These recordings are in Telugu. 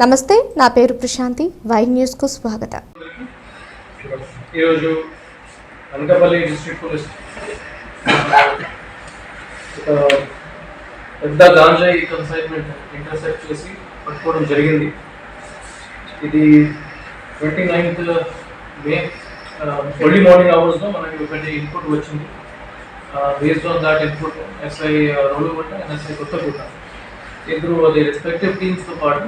నమస్తే నా పేరు ప్రశాంతి వై న్యూస్కు స్వాగతం. ఈరోజు అనకాపల్లి డిస్ట్రిక్ట్ పోలీస్ పెద్ద గాంజాయి కన్సైన్మెంట్ ఇంటర్సెప్ట్ చేసి పట్టుకోవడం జరిగింది. ఇది twenty ninth May early morning అవర్స్లో మనకి ఒకటి ఇన్పుట్ వచ్చింది. Based on that input SI Rolugunta and SI SI Kothagutta ఇద్దరు అది రెస్పెక్టివ్ టీమ్స్తో పాటు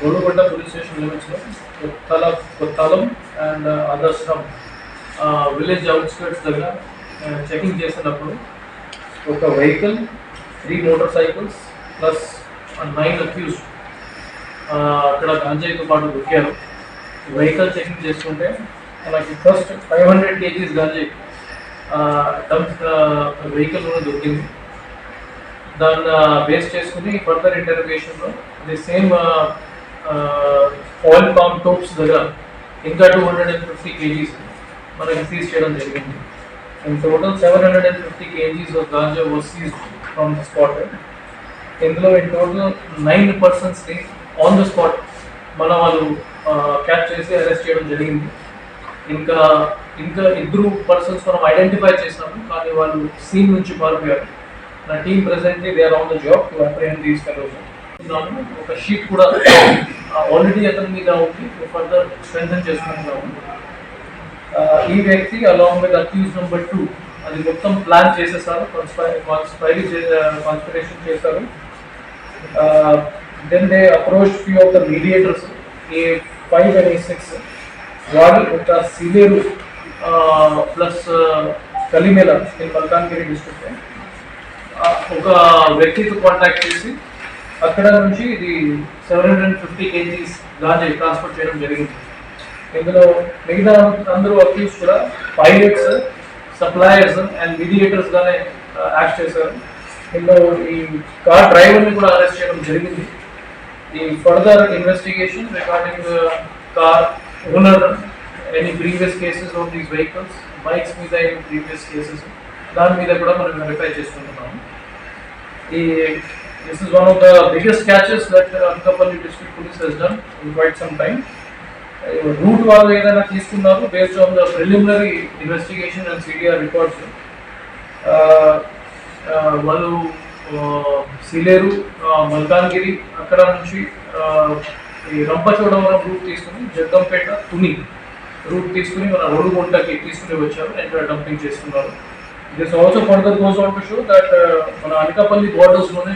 గోడుగొండ పోలీస్ స్టేషన్ లిమిట్స్లో కొత్తల Kothalam and Adarsham village outskirts దగ్గర చెకింగ్ చేసినప్పుడు ఒక vehicle three motorcycles plus nine accused అక్కడ గాంజాయితో పాటు దొరికారు. వెహికల్ చెకింగ్ చేసుకుంటే మనకి ఫస్ట్ ఫైవ్ హండ్రెడ్ కేజీస్ గాంజాయి డంప్ వెహికల్ కూడా దొరికింది. దాన్ని బేస్ చేసుకుని ఫర్దర్ ఇంటర్వ్యూషన్లో అది సేమ్ ఆయిల్ పామ్ టోప్స్ దగ్గర ఇంకా two hundred and fifty KGs మనకి సీజ్ చేయడం జరిగింది. And total seven hundred and fifty KGs of ganja was seize from the spot ఇందులో ఇన్ టోటల్ నైన్ పర్సన్స్ని ఆన్ ద స్పాట్ మన వాళ్ళు క్యాచ్ చేసి అరెస్ట్ చేయడం జరిగింది. ఇంకా ఇంకా ఇద్దరు పర్సన్స్ మనం ఐడెంటిఫై చేసాము కానీ వాళ్ళు సీన్ నుంచి పారిపోయారు. నా team presently they are on the job to apprehend these fellows ఒక షీట్ కూడా ఆల్రెడీ అతని మీద ఉంది. ఫర్దర్ స్ట్రెంగ్ చేసుకుంటున్నాము ఉంది ఈ వ్యక్తి along with accused number two అది మొత్తం ప్లాన్ చేసేసారు. కాన్స్పైరీ కాన్స్పిరేషన్ చేశారు. Then they approach few of the mediators A five and A six వాళ్ళు ఒక Sileru plus Kalimela in Malkangiri district ఒక వ్యక్తితో కాంటాక్ట్ చేసి అక్కడ నుంచి ఇది seven hundred and fifty KGs ganja transport చేయడం జరిగింది. ఇందులో మిగతా అందరూ అక్యూస్ కూడా పైలట్స్ సప్లయర్స్ అండ్ మీడియేటర్స్ గానే యాక్ట్ చేశారు. ఇందులో ఈ కార్ డ్రైవర్ని కూడా అరెస్ట్ చేయడం జరిగింది. ఈ further investigation regarding car owner any previous cases of these vehicles bikes మీద ఎనీ ప్రీవియస్ కేసెస్ దాని మీద కూడా మనం వెరిఫై చేసుకుంటున్నాము. ఈ this is one of the biggest catches that Anakapalli district police has done in quite some time route వాళ్ళు ఏదైనా తీసుకున్నారు based on the preliminary investigation and CDR records వాళ్ళు uh, సిలేరు uh, మల్కాన్గిరి అక్కడ నుంచి uh, ఈ రంపచోడవరం రూట్ తీసుకుని జగ్గంపేట తుని రూట్ తీసుకుని మన రోడ్డుగుంటకి తీసుకుని వచ్చారు. ఎంటర్ డంపింగ్ చేస్తున్నారు. This also further goes on to show that మన అనకాపల్లి బోర్డర్స్లోనే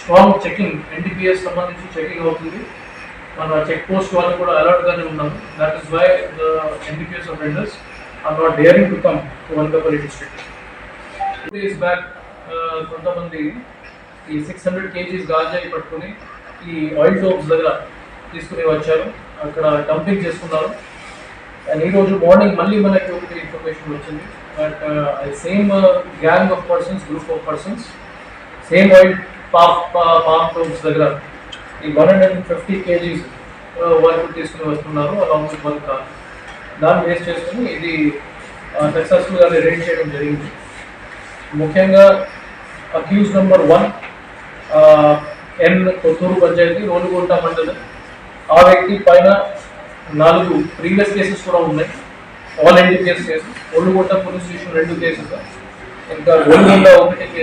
స్ట్రాంగ్ చెకింగ్ ఎన్టీపీఎస్ సంబంధించి చెకింగ్ అవుతుంది. మన చెక్ పోస్ట్ వాళ్ళు కూడా అలర్ట్గానే ఉన్నాం that is why the NTPS offenders are not daring to come to Anakapalli district two days back కొంతమంది ఈ సిక్స్ హండ్రెడ్ కేజీస్ గాంజాయి పట్టుకుని ఈ ఆయిల్ టోప్స్ దగ్గర తీసుకుని వచ్చారు. అక్కడ డంపింగ్ చేసుకున్నారు అండ్ ఈరోజు మార్నింగ్ మళ్ళీ మనకి ఒకటి ఇన్ఫర్మేషన్ వచ్చింది. But same gang of persons group of persons same oil palm palm tops దగ్గర ఈ one hundred and fifty KGs work తీసుకుని వస్తున్నారు అలాంగ్ విత్ వన్ కార్ దాన్ని బేస్ చేసుకుని ఇది uh, సక్సెస్ఫుల్గా రేట్ చేయడం జరిగింది. ముఖ్యంగా accused number one N Kothuru panchayat Rolugunta మండలం. ఆ వ్యక్తి పైన నాలుగు ప్రీవియస్ కేసెస్ కూడా ఉన్నాయి. All NDPS cases Ollugunta police station రెండు కేసులు ఇంకా ఒళ్ళుగుంట ఒకటి